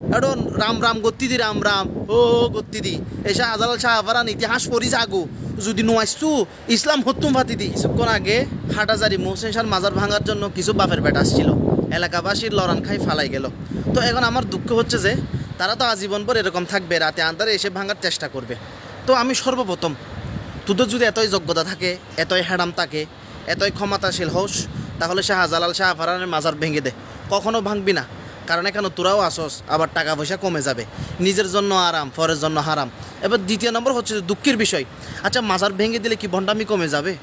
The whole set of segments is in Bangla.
এখন রাম রাম গত্তিদি রাম রাম, ও গত্তিদি এসা আজাল শাহফারান ইতিহাস পড়িস আগু যদি নোয়াইছু ইসলাম হত্তুম ফাতিদি কিছুক্ষণ আগে হাটাজারি মোহসেন শাহ মাজার ভাঙার জন্য কিছু বাপের বেটা আসছিল এলাকাবাসীর লড়ান খাই ফালাই গেল। তো এখন আমার দুঃখ হচ্ছে যে তারা তো আজীবন পর এরকম থাকবে রাতে আন্দারে এসে ভাঙার চেষ্টা করবে তো আমি সর্বপ্রথম তোদের যদি এতই যোগ্যতা থাকে, এতই হ্যাডাম থাকে, এতই ক্ষমতাশীল হোস তাহলে শাহজালাল শাহ ফারানের মাজার ভেঙে দে। কখনো ভাঙবি না। কারণ এখানে তোরাও আসস, আবার টাকা পয়সা কমে যাবে। নিজের জন্য আরাম ফরের জন্য হারাম। এবার দ্বিতীয় নম্বর হচ্ছে দুঃখের বিষয়। আচ্ছা মাজার ভেঙে দিলে কি ভণ্ডামি কমে যাবে?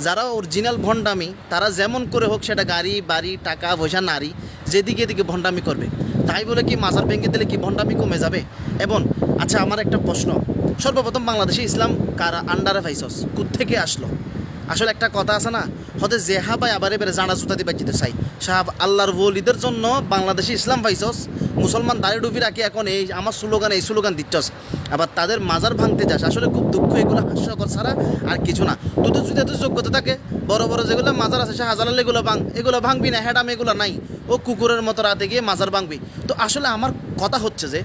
যারা অরিজিনাল ভণ্ডামি, তারা যেমন করে হোক সেটা গাড়ি, বাড়ি, টাকা পয়সা, নারী, যেদিকে এদিকে ভণ্ডামি করবে। তাই বলে কি মাজার ভেঙে দিলে কি ভণ্ডামি কমে যাবে? এবং আচ্ছা আমার একটা প্রশ্ন। সর্বপ্রথম বাংলাদেশে ইসলাম কারা আন্ডারে ভাইসস? থেকে আসলো? আসলে একটা কথা আছে না, হতে জেহা ভাই আবার এবারে জানা জুতা দিবা যেতে চাই। সাহাব, আল্লাহর ওলিদের জন্য বাংলাদেশে ইসলাম পাইছস, মুসলমান দাঁড়িয়ে ডুবি রাখি এখন এই, আমার স্লোগান, এই স্লোগান দিচ্ছস। আবার তাদের মাজার ভাঙতে যাস, আসলে খুব দুঃখ, এগুলো হাস্যকর ছাড়া আর কিছু না। তোদের যদি এত যোগ্যতা থাকে, বড় বড় যেগুলো মাজার আছে সে শাহজালাল এগুলো ভাঙ, এগুলো ভাঙবি না হ্যাডাম এগুলো নাই। ও কুকুরের মতো রাতে গিয়ে মাজার ভাঙবি। তো আসলে আমার কথা হচ্ছে যে,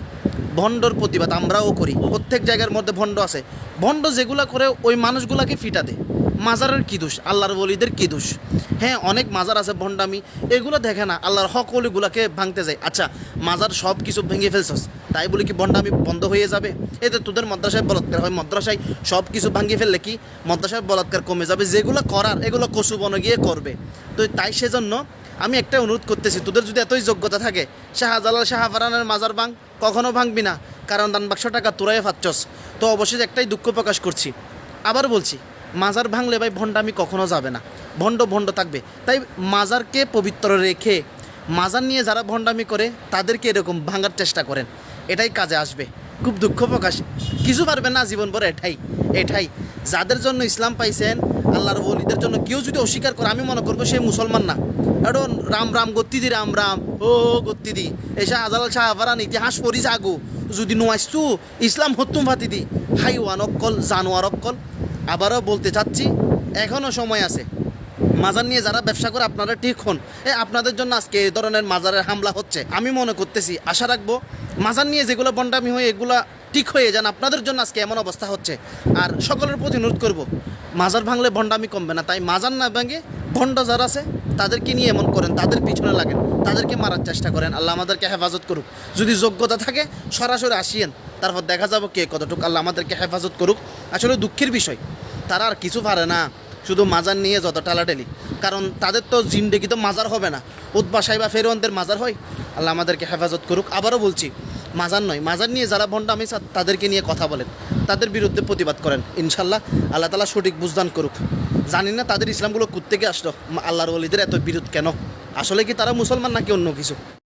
ভণ্ডর প্রতিবাদ আমরাও করি। প্রত্যেক জায়গার মধ্যে ভণ্ড আছে। ভণ্ড যেগুলো করে ওই মানুষগুলাকে ফিটা দেয় মাজারের কী দোষ? আল্লাহর বলিদের কী দোষ? হ্যাঁ অনেক মাজার আছে, ভণ্ডামি, এগুলো দেখে না, আল্লাহর হক অলিগুলাকে ভাঙতে যায়। আচ্ছা মাজার সব কিছু ভেঙে ফেলছস, তাই বলে কি ভণ্ডামি বন্ধ হয়ে যাবে? এতে তোদের মাদ্রাসায় বলাৎকার হয়, মাদ্রাসায় সব কিছু ভাঙিয়ে ফেললে কি মাদ্রাসায় বলাৎকার কমে যাবে? যেগুলো করার, এগুলো কচু বনে গিয়ে করবে। তো তাই সেজন্য আমি একটা অনুরোধ করতেছি, তোদের যদি এতই যোগ্যতা থাকে, শাহজালাল শাহফারানের মাজার ভাঙ, কখনো ভাঙবি না, কারণ দান বাক্স টাকা তোরাই ফাচ্ছস তো অবশ্যই একটাই দুঃখ প্রকাশ করছি। আবার বলছি মাজার ভাঙলে ভাই ভণ্ডামি কখনো যাবে না। ভণ্ড ভণ্ড থাকবে। তাই মাজারকে পবিত্র রেখে মাজার নিয়ে যারা ভণ্ডামি করে, তাদেরকে এরকম ভাঙার চেষ্টা করেন। এটাই কাজে আসবে। খুব দুঃখ প্রকাশ। কিছু পারবে না জীবন ভরে, এটাই এটাই। যাদের জন্য ইসলাম পাইছেন, আল্লাহর বলিদের জন্য কেউ যদি অস্বীকার করে, আমি মনে করব সে মুসলমান না। এখন রাম রাম গত্তিদি রাম রাম ও গত্তিদি এসা আজাল শাহ আফারান ইতিহাস পড়িস আগু যদি নোয়াইছু ইসলাম হত্তুম ফাতিদি হাইওয়ান অক্কল জানোয়ার অক্কল আবারও বলতে চাচ্ছি এখনও সময় আছে। মাজার নিয়ে যারা ব্যবসা করে আপনারা ঠিক হন। এ, আপনাদের জন্য আজকে এই ধরনের মাজারের হামলা হচ্ছে। আমি মনে করতেছি, আশা রাখব মাজার নিয়ে যেগুলো বন্ডামি হয়ে এগুলা ঠিক হয়ে যান, আপনাদের জন্য আজকে এমন অবস্থা হচ্ছে। আর সকলের প্রতি অনুরোধ করব, মাজার ভাঙলে ভণ্ডামি কমবে না। তাই মাজার না ভাঙে ভণ্ড যারা আছে তাদেরকে নিয়ে এমন করেন, তাদের পিছনে লাগেন, তাদেরকে মারার চেষ্টা করেন। আল্লাহ আমাদেরকে হেফাজত করুক। যদি যোগ্যতা থাকে, সরাসরি আসিয়েন। তারপর দেখা যাব কে কতটুকু আল্লাহ আমাদেরকে হেফাজত করুক। আসলে দুঃখের বিষয়, তারা আর কিছু পারে না। শুধু মাজার নিয়ে যত টালাটালি। কারণ তাদের তো জিন্দেগি তো মাজার হবে না। উদ্বাসাই বা ফেরোয়ানদের মাজার হয়। আল্লাহ আমাদেরকে হেফাজত করুক। আবারও বলছি, মাজার নয়, মাজার নিয়ে যারা ভণ্ড আমি তাদেরকে নিয়ে কথা বলেন। তাদের বিরুদ্ধে প্রতিবাদ করেন। ইনশাল্লাহ আল্লাহ তালা সঠিক বুঝদান করুক। জানি না তাদের ইসলামগুলো কোথেকে আসলো? আল্লাহর ওলিদের এত বিরোধ কেন? আসলে কি তারা মুসলমান নাকি অন্য কিছু?